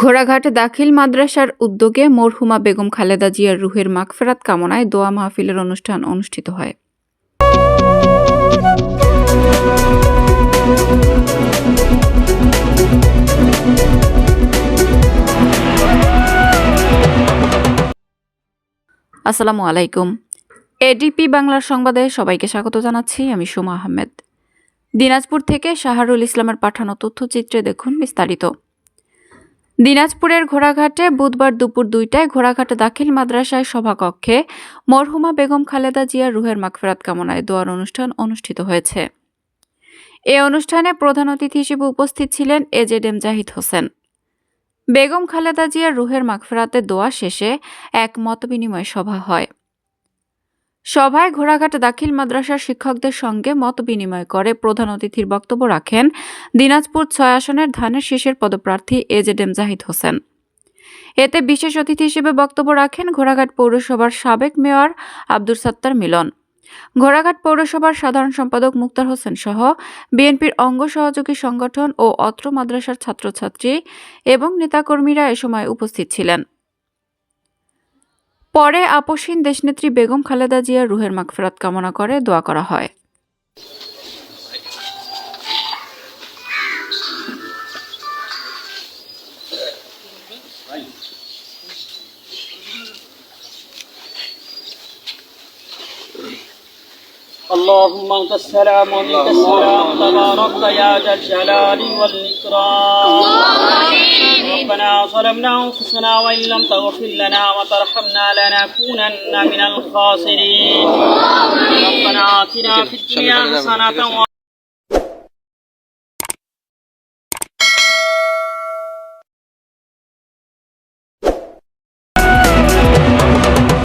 ঘোড়াঘাট দাখিল মাদ্রাসার উদ্যোগে মরহুমা বেগম খালেদা জিয়ার রুহের মাগফেরাত কামনায় দোয়া মাহফিলের অনুষ্ঠান অনুষ্ঠিত হয়। আসসালামু আলাইকুম। এডিপি বাংলার সংবাদে সবাইকে স্বাগত জানাচ্ছি, আমি সুমা আহমেদ। দিনাজপুর থেকে শাহরুল ইসলামের পাঠানো তথ্যচিত্রে দেখুন বিস্তারিত। দিনাজপুরের ঘোড়াঘাটে বুধবার দুপুর দুইটায় ঘোড়াঘাট দাখিল মাদ্রাসায় সভাকক্ষে মরহুমা বেগম খালেদা জিয়ার রুহের মাগফেরাত কামনায় দোয়ার অনুষ্ঠান অনুষ্ঠিত হয়েছে। এ অনুষ্ঠানে প্রধান অতিথি হিসেবে উপস্থিত ছিলেন A Z M Zahid Hossain. Begum Khaleda জিয়ার রুহের মাগফেরাতে দোয়া শেষে এক মতবিনিময় সভা হয়। সভায় ঘোড়াঘাট দাখিল মাদ্রাসার শিক্ষকদের সঙ্গে মত বিনিময় করে প্রধান অতিথির বক্তব্য রাখেন দিনাজপুর ছয় আসনের ধানের শীষের পদপ্রার্থী এজেড এম জাহিদ হোসেন। এতে বিশেষ অতিথি হিসেবে বক্তব্য রাখেন ঘোড়াঘাট পৌরসভার সাবেক মেয়র আব্দুর সাত্তার মিলন। ঘোড়াঘাট পৌরসভার সাধারণ সম্পাদক মুক্তার হোসেন সহ বিএনপির অঙ্গ সহযোগী সংগঠন ও অত্র মাদ্রাসার ছাত্রছাত্রী এবং নেতাকর্মীরা এ সময় উপস্থিত ছিলেন। পরে আপসীন দেশনেত্রী বেগম খালেদা জিয়া রুহের মাগফেরাত কামনা করে দোয়া করা হয়। اللهم انت السلام ومنك السلام. تباركت يا ذا الجلال والإكرام. ربنا ظلمنا أنفسنا وإن لم تغفر لنا وترحمنا لنكونن من الخاسرين. ربنا آتنا في الدنيا حسنة